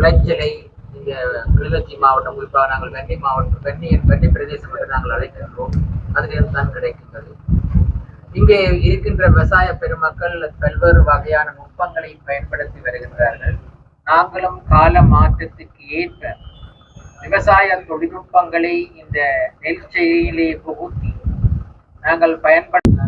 விளைச்சலை இங்க கிளிநொச்சி மாவட்டம் குறிப்பாக நாங்கள் வெண்ணி மாவட்டம் வெண்ணியின் வெண்ணி பிரதேசம் என்று நாங்கள் அழைக்கின்றோம். அதிலிருந்து தான் கிடைக்கின்றது. இங்கே இருக்கின்ற விவசாய பெருமக்கள் பல்வேறு வகையான நுட்பங்களை பயன்படுத்தி வருகின்றார்கள். நாங்களும் கால மாற்றத்துக்கு ஏற்ப விவசாய தொழில்நுட்பங்களை இந்த நெல் செய்தியிலே புகுத்தி நாங்கள் பயன்படுத்த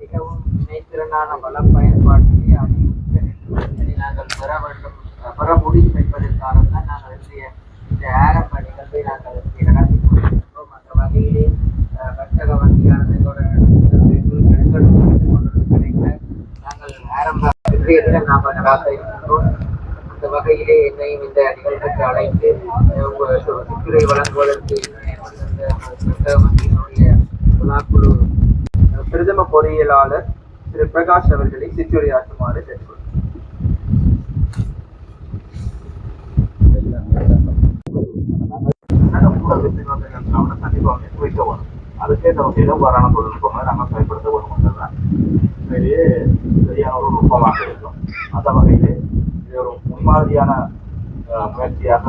மிகவும் இணைத்திறனான வள பயன்பாட்டிலே அதிக நாங்கள் பெற வேண்டும். பெற முடியும் என்பதற்காக தான் நாங்கள் இன்றைய இந்த ஆரம்ப நிகழ்வை நாங்கள் இங்கே நடத்தி கொண்டிருக்கிறோம். அந்த வகையிலே வர்த்தக வங்கியானது நாங்கள் ஆரம்ப இன்றைய தினம் நாம் நடாத்த இருக்கின்றோம் அந்த வகையிலே என்னையும் இந்த நிகழ்வுக்கு அழைத்து உங்கள் சு- வழங்குவதற்கு வர்த்தக வங்கியினுடைய விழாக்குழு பிரதம பொறியியலாளர் திரு பிரகாஷ் அவர்களை சிற்றுரையாற்றுமாறு கேட்டுக்கொள்கிறேன் கண்டிப்பாக வைக்க வரும் அதுக்கேற்ற வகையில் வரான தொழில்நுட்பங்களை நாங்கள் பயன்படுத்த வேணும் தான் உண்மையிலேயே சரியான ஒரு நுட்பமாக இருக்கும் அந்த வகையில் இது ஒரு முன்மாதிரியான அஹ், முயற்சியாக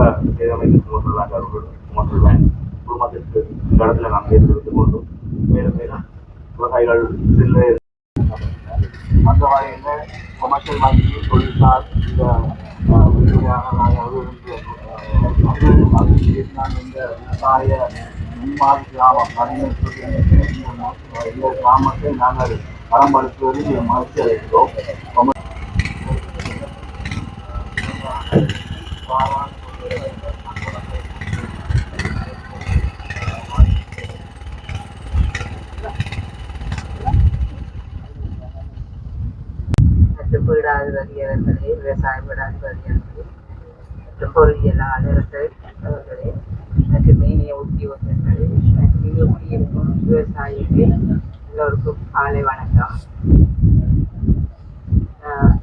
அமைத்து சுமத்துள்ளாங்க அவர்கள் சுமத்துள்ளேன் குடும்பத்திற்கு இந்த இடத்துல நாம் ஏற்படுத்திக் கொண்டு மேலும் மேலும் விவசாயிகள் சில்லறை அந்த வகையில் கொமர்ஷியல் வங்கி தொழில்சார் இந்த நாங்கள் உறுதியாக நாங்கள் நான் இந்த விவசாய முன்மாதிரி கிராமம் பதினெட்டு இந்த கிராமத்தை நாங்கள் பலப்படுத்துவதில் மகிழ்ச்சி அடைகிறோம் கொம- மற்றும் விவசாய வீடாதிபதியவர்களே மற்றும் பொறியியலாளர்கள் அவர்களே மற்றும் மேனிய உத்தியோகர்களே மற்றும் இங்கு குடியிருக்கும் விவசாயிகள் எல்லோருக்கும் காலை வணக்கம் ஆஹ்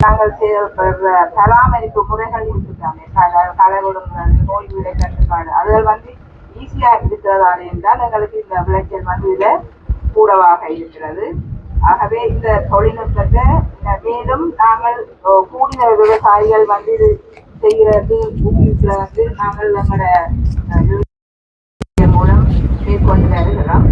நாங்கள் செய்யப்படுற பராமரிப்பு முறைகள் இருக்காங்க களை களை விடுங்கள் நோய் விடை கட்டுப்பாடு அதில் வந்து ஈஸியா இருக்கிறதால என்றால் எங்களுக்கு இந்த விளைச்சல் வந்து இதுல கூடவாக இருக்கிறது ஆகவே இந்த தொழில்நுட்பத்தை மேலும் நாங்கள் கூடின விவசாயிகள் வந்து இது செய்கிறது ஊக்குவிக்கிற வந்து நாங்கள் எங்களோட மூலம் மேற்கொண்டு வருகிறோம்.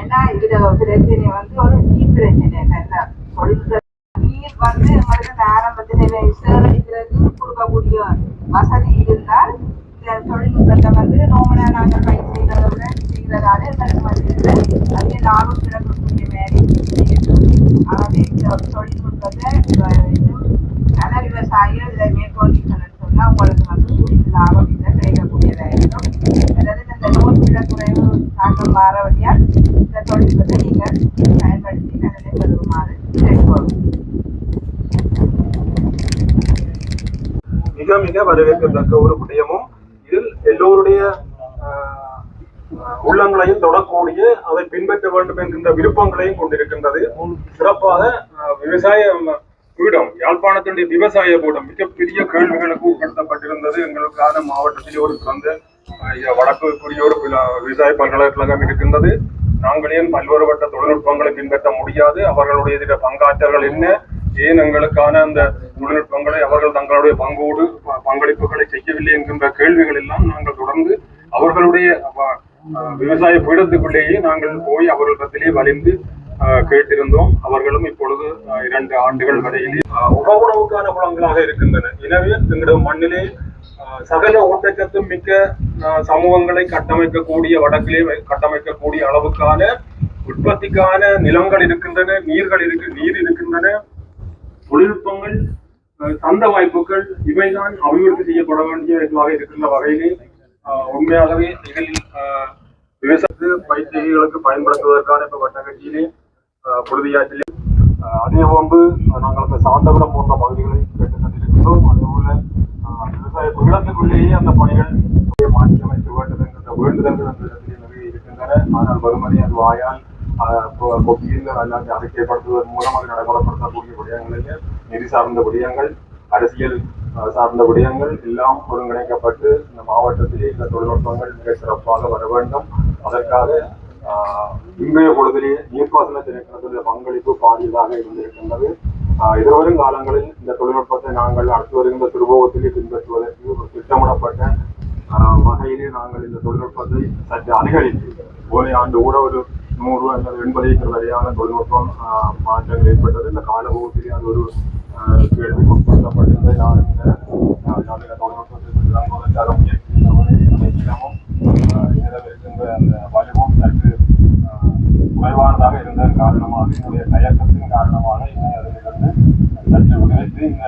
ஏன்னா இதுல பிரச்சனை வந்து ஒரு நீர் பிரச்சனை நல்ல தொழில்நுட்ப நீர் வந்து நம்மளுக்கு ஆரம்பத்திலே சேகரிக்கிறது கொடுக்கக்கூடிய வசதி இருந்தால் இந்த தொழில்நுட்பத்தை வந்து நோமனா நாங்கள் பயிர் செய்கிறத விட செய்கிறதால எங்களுக்கு வந்து அதிக லாபம் இந்த தொழில்நுட்பத்தை உங்களுக்கு லாபம் இருக்கும் அதாவது இந்த இந்த தொழில்நுட்பத்தை நீங்கள் பயன்படுத்தி மிக மிக வரவேற்கத்தக்க ஒரு விடயமும் இதில் எல்லோருடைய உள்ளங்களையும் தொடக்கூடிய அதை பின்பற்ற வேண்டும் என்கின்ற விருப்பங்களையும் கொண்டிருக்கின்றது. சிறப்பாக விவசாய பீடம் யாழ்ப்பாணத்தினுடைய விவசாய பீடம் மிகப்பெரிய கேள்விகளுக்கு உட்படுத்தப்பட்டிருந்தது. எங்களுக்கான மாவட்டத்தில் ஒரு சிறந்த ஆஹ், வடக்குக்குரிய ஒரு விவசாய பல்கலைக்கழகம் இருக்கின்றது. நாங்களே பல்வேறுபட்ட தொழில்நுட்பங்களை பின்பற்ற முடியாது? அவர்களுடைய இதில் பங்காற்றல்கள் என்ன? ஏன் எங்களுக்கான அந்த தொழில்நுட்பங்களை அவர்கள் தங்களுடைய பங்கோடு ப- பங்களிப்புகளை செய்யவில்லை என்கின்ற கேள்விகள் எல்லாம் நாங்கள் தொடர்ந்து அவர்களுடைய விவசாய பீடத்துக்குள்ளேயே நாங்கள் போய் அவர்களிடத்திலே வலிந்து கேட்டிருந்தோம். அவர்களும் இப்பொழுது இரண்டு ஆண்டுகள் வரையிலே உப உணவுக்கான குளங்களாக இருக்கின்றன. எனவே எங்களது மண்ணிலே சகல ஊட்டச்சத்து மிக்க சமூகங்களை கட்டமைக்கக்கூடிய வடக்கிலே கட்டமைக்கக்கூடிய அளவுக்கான உற்பத்திக்கான நிலங்கள் இருக்கின்றன நீர்கள் இருக்கு நீர் இருக்கின்றன தொழில்நுட்பங்கள் சந்த வாய்ப்புகள் இவைதான் அபிவிருத்தி செய்யப்பட வேண்டியவர்களாக இருக்கின்ற வகையிலே உண்மையாகவே இதில் விவசாயத்து பயிற்சிகளுக்கு பயன்படுத்துவதற்கான இப்ப வட்டக்கட்சியிலே புழுதியாற்றிலே அதே போன்று நாங்கள் அந்த சாந்தபுரம் போன்ற பகுதிகளை கேட்டுக்கொண்டிருக்கிறோம் அதே போல விவசாய பீடத்துக்குள்ளேயே அந்த பணிகள் மாற்றி அமைக்க வேண்டும் என்ற வேண்டுதல்கள் அந்த இடத்திலே நிறைய இருக்கின்றன ஆனால் வெறுமனே அது வாயால் கொக்கியில் அல்லாது அறிக்கைப்படுத்துவதன் மூலம் அது நடைமுறைப்படுத்தக்கூடிய விடயங்களிலே நிதி சார்ந்த விடயங்கள் அரசியல் சார்ந்த விடயங்கள் எல்லாம் ஒருங்கிணைக்கப்பட்டு இந்த மாவட்டத்திலே இந்த தொழில்நுட்பங்கள் மிக சிறப்பாக வர வேண்டும். அதற்காக இன்றைய பொழுதிலே நீர்ப்பாசன திணைக்களத்துடைய பங்களிப்பு பாரியதாக இருந்திருக்கின்றது. எதிர்வரும் காலங்களில் இந்த தொழில்நுட்பத்தை நாங்கள் அடுத்து வருகின்ற திருவோகத்திலே பின்பற்றுவதற்கு ஒரு திட்டமிடப்பட்ட வகையிலே நாங்கள் இந்த தொழில்நுட்பத்தை சற்று அதிகரித்து ஒரு ஆண்டு கூட ஒரு நூறு அல்லது எண்பது ஏக்கர் வரையான தொழில்நுட்பம் மாற்றங்கள் ஏற்பட்டது. இந்த காலபோகத்திலே அது ஒரு ஆஹ் கேள்விக்கு உட்படுத்தப்பட்டிருந்ததை நான் இந்த ஆஹ் நவீன தொழில்நுட்பத்தை தரம் இயக்கமும் இதில் அந்த வலுவும் சற்று குறைவானதாக இருந்ததன் காரணமாக என்னுடைய தயக்கத்தின் காரணமாக என்னை அதிலிருந்து சற்று விடுவித்து இந்த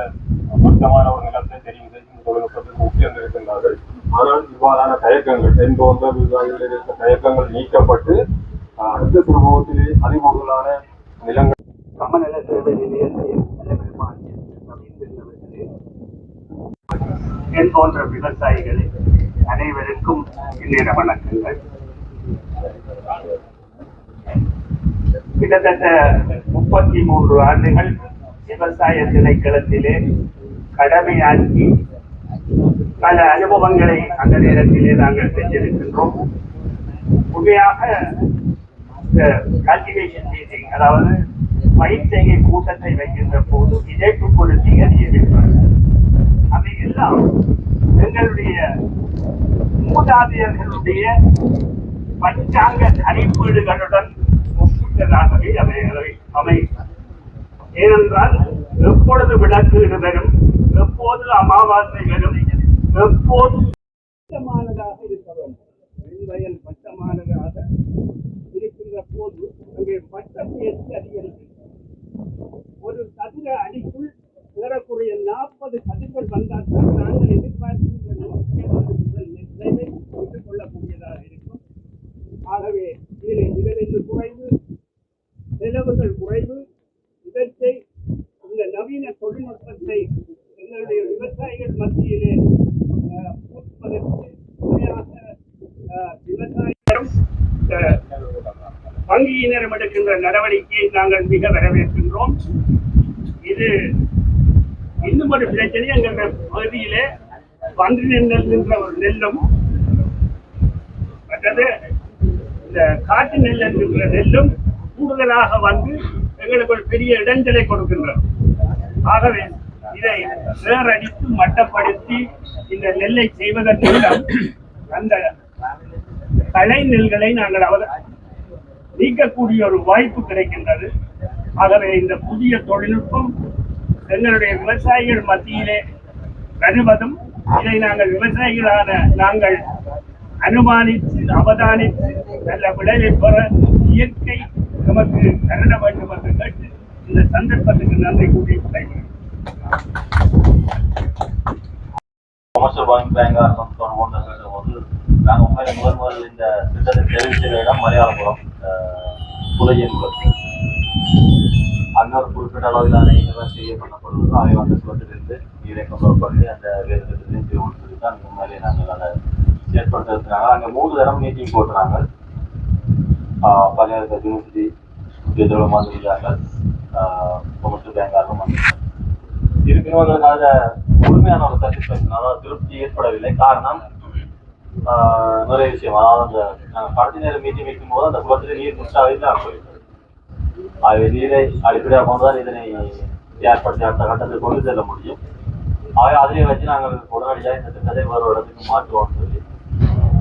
பொருத்தமான ஒரு நிலத்தை தெரிவு செய்து இந்த தொழில்நுட்பத்திற்கு உட்கியிருந்திருக்கின்றார்கள் ஆனால் இவ்வாறான தயக்கங்கள் தென் போன்ற விவசாயிகளில் இருக்க தயக்கங்கள் நீக்கப்பட்டு அடுத்த சமூகத்திலே அதிகூடுதலான நிலங்கள் சமநல சேவை நிலையத்தில் என் போன்ற விவசாயிகளே அனைவருக்கும் இந்நேர வணக்கங்கள். கிட்டத்தட்ட முப்பத்தி மூன்று ஆண்டுகள் விவசாய திணைக்களத்திலே கடமையாற்றி பல அனுபவங்களை அந்த நேரத்திலே நாங்கள் பெற்றிருக்கின்றோம். உண்மையாக கல்டிவேஷன் மீட்டிங் அதாவது பயிர் செய்கை கூட்டத்தை வைக்கின்ற போது இணைப்பு பொருத்திகள் இருப்பார்கள் அதை எல்லாம் எங்களுடைய மூதாதையர்களுடைய பஞ்சாங்க கணிப்பீடுகளுடன் ஒப்பிட்டதாகவே அவை அவை ஏனென்றால் எப்பொழுது விளக்கு வரும் எப்போது அமாவாசை வரும் எப்போது பட்டமானதாக இருக்க வேண்டும். நெல்வயல் பட்டமானதாக இருக்கின்ற போது அங்கே பட்ட முயற்சி அதிகரிக்கும் ஒரு சதுர அடிக்குள் ஏறக்குறைய நாற்பது கதிர்கள் வந்தால் தான் நாங்கள் எதிர்பார்க்கின்ற நமக்கான நிலைமை பெற்றுக் கொள்ளக்கூடியதாக இருக்கும். ஆகவே இதில் முதலீடு குறைவு செலவுகள் குறைவு இவற்றை இந்த நவீன தொழில்நுட்பத்தை எங்களுடைய விவசாயிகள் மத்தியிலே அஹ், புகுத்துவதற்கு விவசாயிகளும் வங்கியினரும் எடுக்கின்ற நடவடிக்கையை நாங்கள் மிக வரவேற்கின்றோம். இது இன்னும் ஒரு பிரச்சனை எங்கள் பகுதியிலே பன்றி நெல் என்ற ஒரு நெல்லும் மற்றது இந்த காட்டு நெல் என்கின்ற நெல்லும் கூடுதலாக வந்து எங்களுக்கு ஒரு பெரிய இடைஞ்சலை கொடுக்கின்றோம் ஆகவே இதை வேறடித்து மட்டப்படுத்தி இந்த நெல்லை செய்வதன் மூலம் அந்த களை நெல்களை நாங்கள் அவர் நீக்கக்கூடிய ஒரு வாய்ப்பு கிடைக்கின்றது. ஆகவே இந்த புதிய தொழில்நுட்பம் எங்களுடைய விவசாயிகள் மத்தியிலே வருவதும் இதை நாங்கள் விவசாயிகளான நாங்கள் அனுமானித்து அவதானித்து நல்ல விளைவை பெற இயற்கை நமக்கு கருண வேண்டும் என்று கேட்டு இந்த சந்தர்ப்பத்துக்கு நன்றி கூறி விடைபெறுகிறேன். பேங்க் பேங்காக தொடர்பு கொண்டு போது நாங்கள் உண்மையில முதல் முதல் இந்த திட்டத்தை தெரிவித்த இடம் மலையாளபுரம் புலையன் அன்னொரு குறிப்பிட்ட அளவிலான இன்வெஸ்ட் செய்யப்படப்படுவது அவை வந்து சுவற்றிலிருந்து நீரை கொண்டு பண்ணி அந்த வேறு திட்டத்தையும் திருவள்ளூர் தான் உண்மையிலே நாங்கள் அதை ஏற்படுத்திருக்கிறாங்க அங்கே மூணு தரம் மீட்டிங் போட்டுறாங்க. பல்வேறு யூனிவர்சிட்டி எதிரோடு வந்திருக்காங்க கொமர்ஷியல் பேங்காகவும் வந்திருக்காங்க இருப்பினும் எங்களுக்கு முழுமையான ஒரு சாட்டிஸ்பேக்ஷன் அதாவது திருப்தி ஏற்படவில்லை. காரணம் நிறைய விஷயம். அதாவது அந்த நாங்கள் கடைசி நேரம் மீட்டிங் வைக்கும் போது அந்த குளத்தில் நீர் முற்றாவே தான் போயிருக்கு ஆகவே வெளியிலே அடிப்படையாக கொண்டுதான் இதனை ஏற்படுத்தி அடுத்த கட்டத்தில் கொண்டு செல்ல முடியும். ஆகவே அதிலே வச்சு நாங்கள் உடனடியாக இந்த திட்டத்தை வேறு இடத்துக்கு மாற்றுவோம் சொல்லி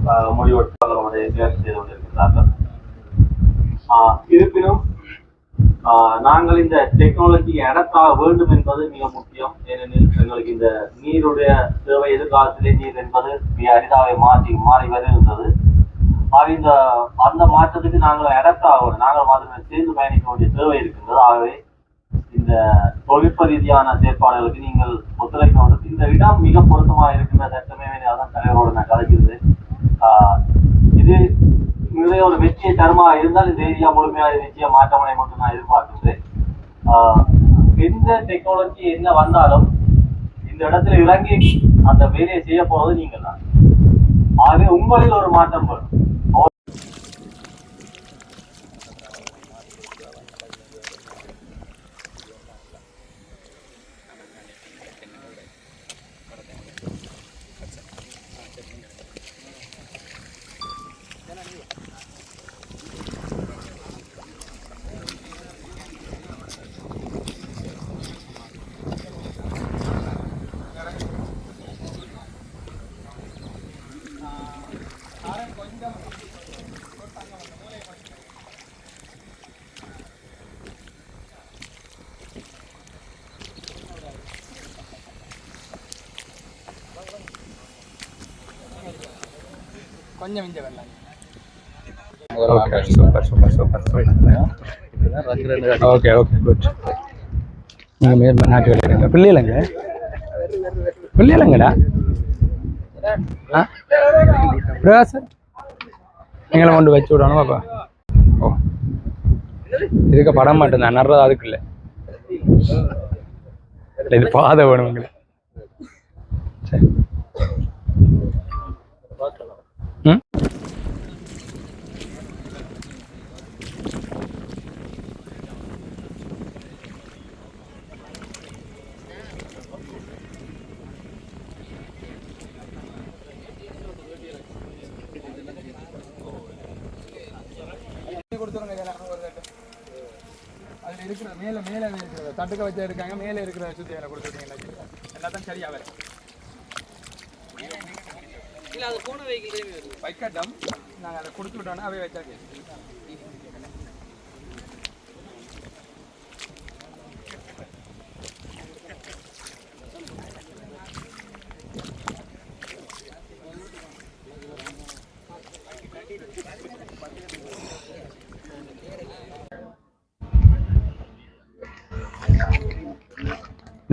ஆஹ், முயற்சி செய்து கொண்டிருக்கிறார்கள். ஆஹ், இருப்பினும் ஆஹ் நாங்கள் இந்த டெக்னாலஜி இடத்தாக வேண்டும் என்பது மிக முக்கியம். ஏனெனில் எங்களுக்கு இந்த நீருடைய தேவை எதிர்காலத்திலே நீர் என்பது மிக அரிதாவை மாற்றி மாறி வருகின்றது. ஆக இந்த அந்த மாற்றத்துக்கு நாங்கள் அடப்ட் ஆகணும். நாங்கள் மாத்திரமே சேர்ந்து பயணிக்க வேண்டிய தேவை இருக்கின்றது. ஆகவே இந்த தொழில்நுட்ப ரீதியான செயற்பாடுகளுக்கு நீங்கள் ஒத்துழைக்க வேண்டும். இந்த இடம் மிக பொருத்தமாக இருக்கின்ற சட்டமே அதான் தலைவரோடு நான் கலைக்கிறது இது நிறைய ஒரு வெற்றிய தருமா இருந்தால் இந்த ஏரியா முழுமையாக நிச்சய மாற்றமடை மட்டும் நான் எதிர்பார்க்கின்றேன். எந்த டெக்னாலஜி என்ன வந்தாலும் இந்த இடத்துல இறங்கி அந்த வேலையை செய்ய போறது நீங்கள் தான் ஆகவே உங்களில் ஒரு மாற்றம் வரும் கொஞ்சம் மிஞ்ச வரலாம் okay super super super. Okay okay good நீங்கள் மேல் நாட்டு வேலைங்க பிள்ளைலங்க பிள்ளைலங்கடா ஆ? பிரகாசர் நீங்கள கொண்டு வச்சு விடணும் பாப்பா ஓ. இதுக்கு படம் மாட்டேன் நடுறது அதுக்கு இல்லை. இல்லை, இது பாதை வேணும் உங்களுக்கு சரி ம் கொடுத்துருங்க இதெல்லாம் ஒரு தட்டு அதில் இருக்கிற மேலே மேலே தட்டுக்க வச்சா இருக்காங்க மேலே இருக்கிற அதில் கொடுத்துருக்கீங்க எல்லாத்தையும். சரியா வரும் இல்லை அது போன வைக்கட்டும். நாங்கள் அதை கொடுத்து விட்டோன்னா அவை வச்சா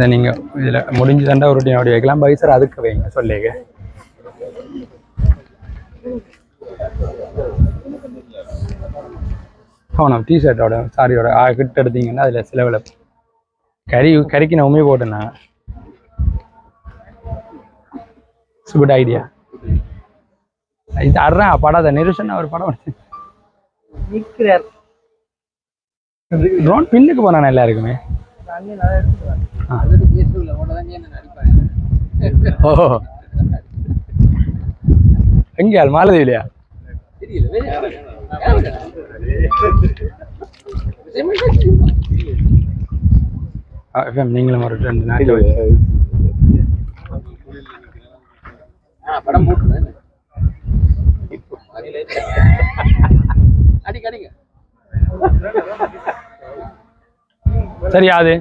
இதை நீங்கள் இதில் முடிஞ்சு தண்டா ஒரு அப்படி வைக்கலாம் பைசர் அதுக்கு வைங்க சொல்லிங்க. போனோம் டிஷர்ட்டோட சாரியோட கிட்ட எடுத்தீங்கன்னா அதில் சிலவில் கறி கறிக்கு நான் உண்மையை போட்டேன்னா குட் ஐடியா இது அறேன் படம் நிருஷன் ஒரு படம் நிற்கிறார் ட்ரோன் பின்னுக்கு போனானே எல்லாருக்குமே? ஆ. ஓ எங்கே ஆள்? மாலதீவிலையா? எஃப்எம் நீங்களும் ஒரு ரெண்டு நாளைக்கு படம் போட்டுருந்தேன் அடிக்க அடிங்க சரியா அது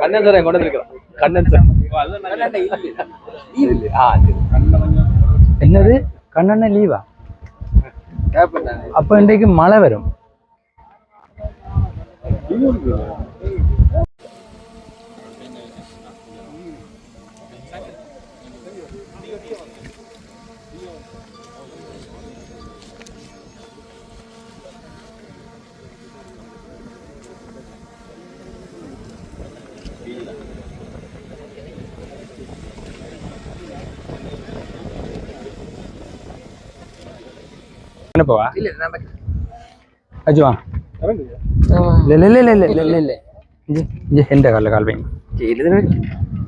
கண்ணன் சார் கொண்டு வந்திருக்கிறோம் கண்ணன் சார். என்னது? கண்ணண்ண லீவா? அப்ப இன்றைக்கு மழை வரும். என்ன போவா அஜுவா இல்ல இல்ல இல்ல இல்ல இல்ல இல்ல இல்ல இங்க இங்க எந்த கால்ல கால் வைங்க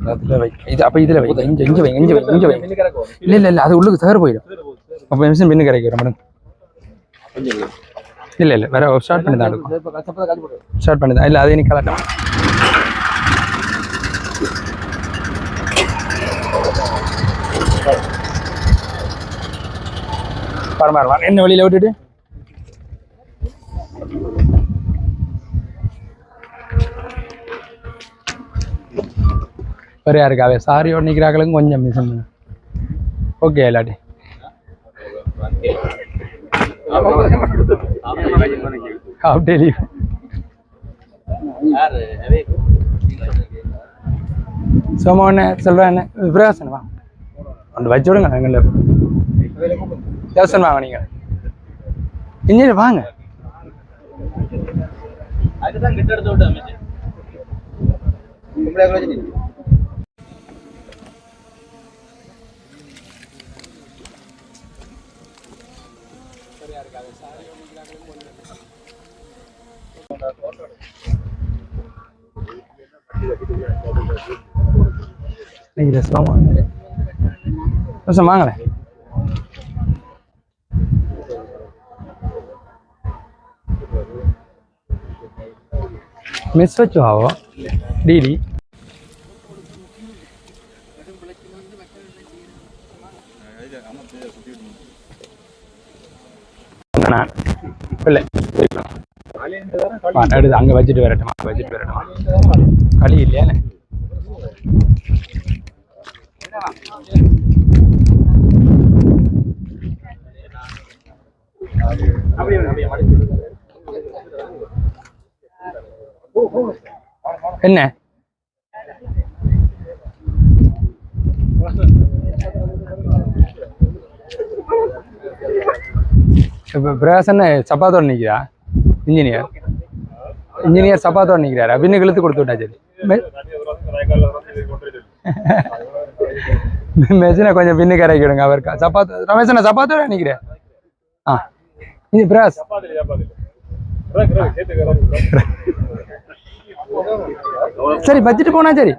அதுல வை இது அப்ப இதுல வை இங்க இங்க வை இங்க வை இங்க வை இல்ல இல்ல இல்ல அது உள்ளுக்கு சேர் போயிடும் அப்ப நிமிஷம் பின்னு கரைக்கு வரும் மேடம் இல்ல இல்ல வேற ஸ்டார்ட் பண்ணி தான் இருக்கும் ஸ்டார்ட் பண்ணி தான் இல்ல அது இன்னைக்கு கலட்டும் பரமாறலாம். என்ன வழியில விட்டுட்டு? வேற யாருக்காவே சாரியோட நிற்கிறாங்களும் கொஞ்சம் மிஸ் பண்ணு ஓகே இல்லாட்டி. ஹாஃப் டே லீவ் சோமா என்ன சொல்கிறேன் என்ன பிரகாசன் வா. ஒன்று வச்சு விடுங்க எங்களை தேவசன் வாங்க நீங்கள் இன்ஜினியர் வாங்க. அதுதான் கிட்ட எடுத்து விட்டு அமைச்சு நீங்கள் ரசம் வாங்க ரசம் வாங்களேன் మెస్సో చావో డీలీ இல்லை அடுத்து அங்கே வச்சுட்டு வரட்டுமா வச்சுட்டு வரட்டுமா களி இல்லையா அப்படியே அப்படியே என்ன? இப்போ பிரகாசன் சப்பாத்தோட நிற்கிறா இன்ஜினியர் இன்ஜினியர் சப்பாத்தோட நிற்கிறார் அப்படின்னு இழுத்து கொடுத்து விட்டா சரி. மெ- மெஷினை கொஞ்சம் பின்னு கரைக்கி விடுங்க அவருக்கு. சப்பாத்து ரமேஷனை சப்பாத்தோட நினைக்கிறேன் ஆ. இது பிரகாஷ். சரி வச்சுட்டு போனா சரி.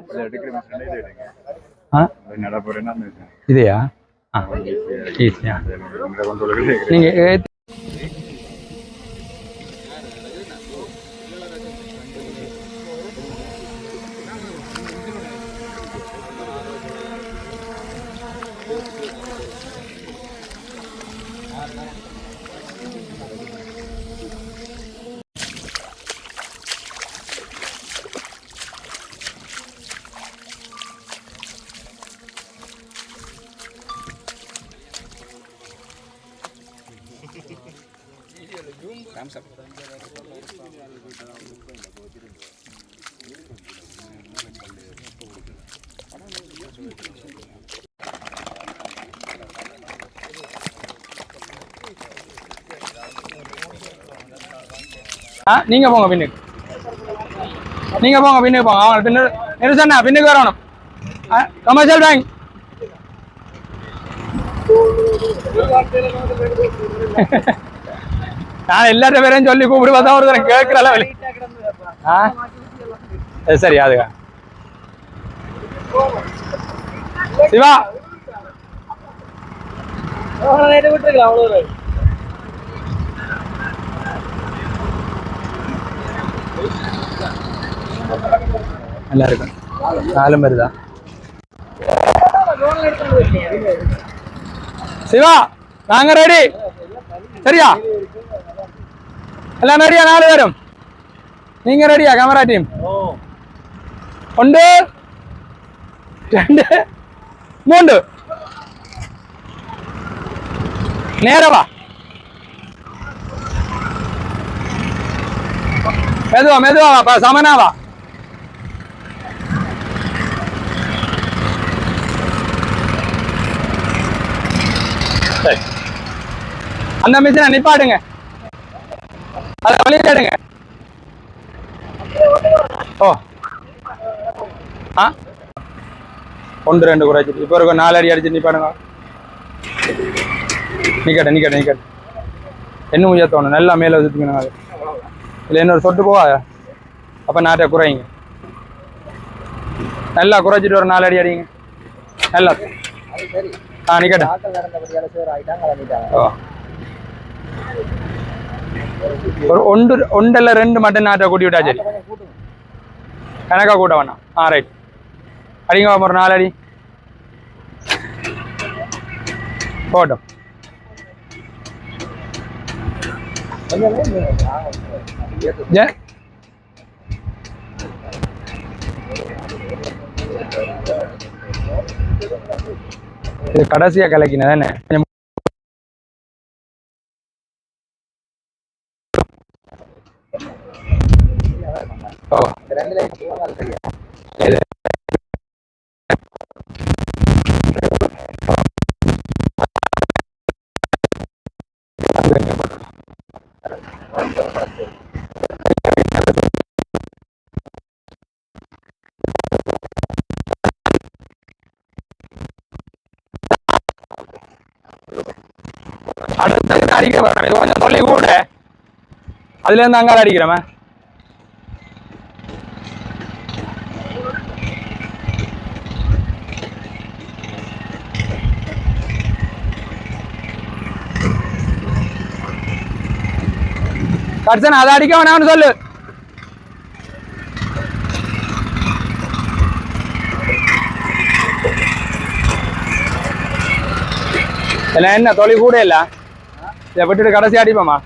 இதையா? ஈஸியா நீங்க ஆ நீங்க போங்க பின்னுக்கு. நீங்க போங்க பின்னுக்கு போங்க. அவங்க பின்னு நிறுத்தண்ணா பின்னுக்கு வரணும். கமர்ஷியல் பேங்க் நான் எல்லாத்த பேரையும் சொல்லி கூப்பிடு பார்த்தா ஒரு தரம் கேட்கிற அளவில் ஆ சரி, சரி அதுக்கா. சிவா. நல்லா இருக்கும் நாலு பேர் தான் சிவா நாங்க ரெடி சரியா? எல்லாம் ரெடியா நாலு பேரும். நீங்க ரெடியா கேமரா டீம் ஒன்று ரெண்டு மூன்று. நேரவா? மெதுவா மெதுவா சமனாவா அந்த மிஷினை நிப்பாடுங்க அதை வெளியிடுங்க ஓ. ஆ? ஒன்று ரெண்டு குறைச்சி. இப்போ இருக்கும் நாலு அடி அடிச்சு நிப்பாடுங்க நிக்கட்ட நிக்கட்ட நிக்கட்ட. என்ன உயர்த்தணும் நல்லா மேலே சுற்றிக்கணும் அது. இல்லை இன்னொரு சொட்டு போவாத அப்போ நாட்டை குறைங்க. நல்லா குறைச்சிட்டு ஒரு நாலு அடி அடிங்க. நல்லா. ஆ நிக்கட்ட ஒரு ஒன்று ஒன்றல்ல ரெண்டு மட்டும் நாட்டை கூட்டி விட்டா சரி. கணக்கா கூட்ட வேணாம். ஆ ரைட் அடிங்க ஒரு நாலு அடி போட்டோம். ஏன் இது கடைசியா கலக்கின தானே? கொஞ்சம் ஓ. அடுத்தது அடிக்க வரணும் இது கொஞ்சம் தொல்லை கூட அதுல இருந்து அங்கால அடிக்கிறவன் கட்சன் அதை அடிக்க வேணாம்னு சொல்லு. என்ன தொலை கூட இல்லை? விட்டுட்டு கடைசி அடிப்போமா